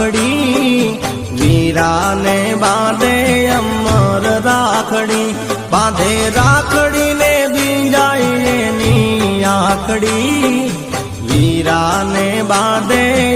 રાખડી વીરાને બાંધે અમર રાખડી. બાંધે રાખડીને બીજાય એની આખડી. વીરાને બાંધે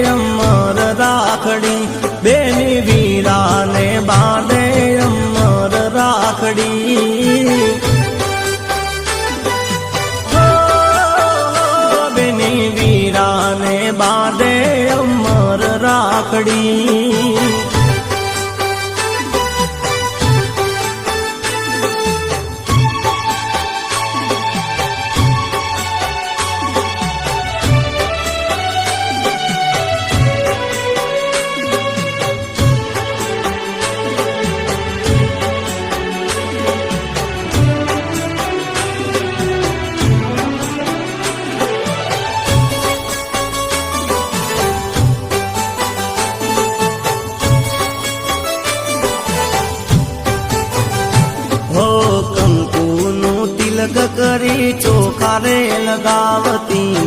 તિલક કરી ચોખારે લગાવતી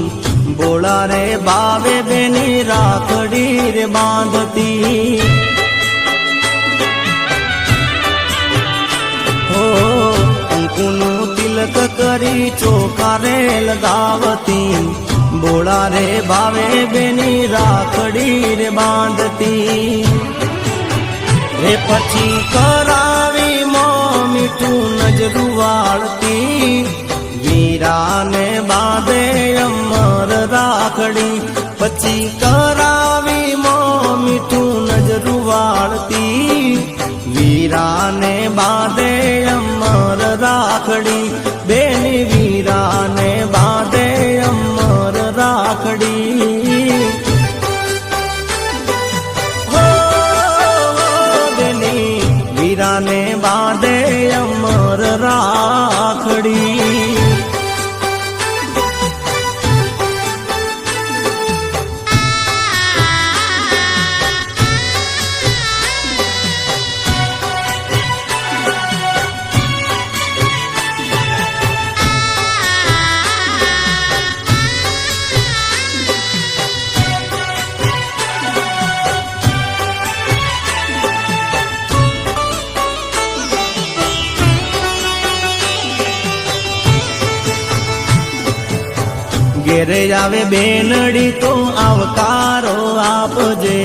બોળા રે બાવે બેની રાખડી રે બાંધતી. તિલક કરી ચોખારે લગાવતી બોળા રે ભાવે બેની રાખડી રે બાંધતી. રે પછી કરાવી મો મીઠું વીરાને ઘેરે આવે બેનડી તો આવકારો આપજે.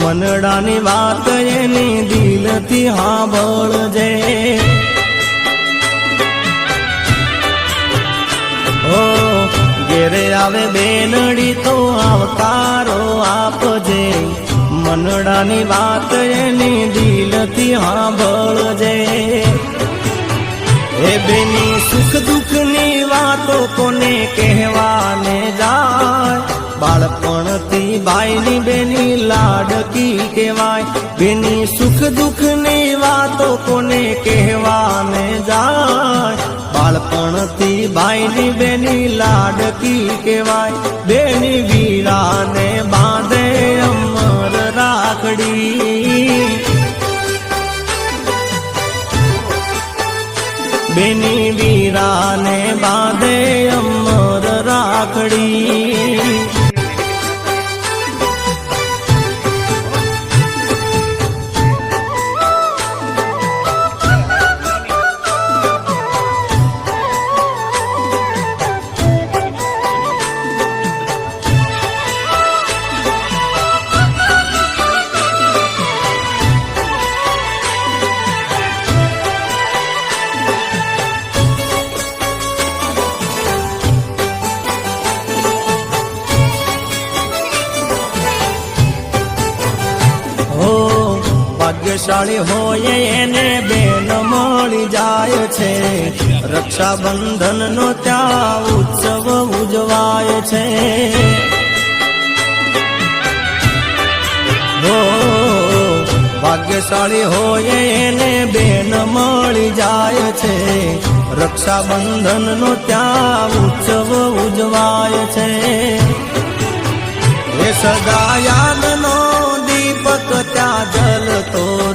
મનડાની વાત એની દિલથી હાંભળજે ઓ ઘેરે આવે બેનડી તો આવકારો આપજે. મનડાની વાત એની દિલથી હાંભળજે હે બેની સુખ કોને કહેવાને જાય? બાળપણથી ભાઈની બેની લાડકી કહેવાય. બેની સુખ દુઃખની વાતો કોને કહેવાને જાય? બાળપણથી ભાઈની બેની લાડકી કહેવાય. બેની વીરાને બાંધે અમર રાખડી. બેની વીરાને બાંધે ભાગ્યશાળી હોય એને બેન મળી જાય છે. રક્ષાબંધન નો ત્યાં ઉત્સવ ઉજવાય છે. ભાગ્યશાળી હોય એને બેન મળી જાય છે. રક્ષાબંધન નો ત્યાં ઉત્સવ ઉજવાય છે. એ યાદનો દીપક ત્યાં જલતો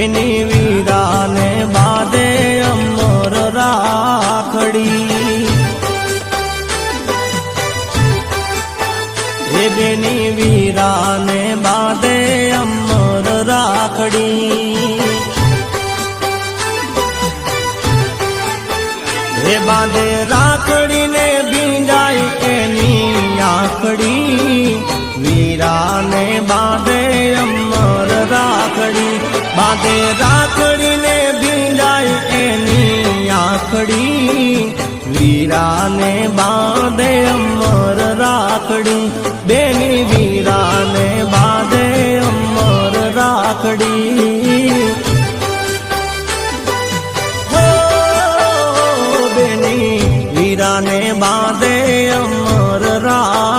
એની વીરાને બાંધે અમર રાખડી. હે બેની વીરાને બાંધે અમર રાખડી. હે બાંધે રાખડીને ભીંજાય એની આકડી વીરાને બાંધે બાંધે રાખડીને ભીંજાય એની આખડી. વીરાને બાંધે અમર રાખડી. બેની વીરાને બાંધે અમર રાખડી. બેની વીરાને બાંધે અમર રાખડી.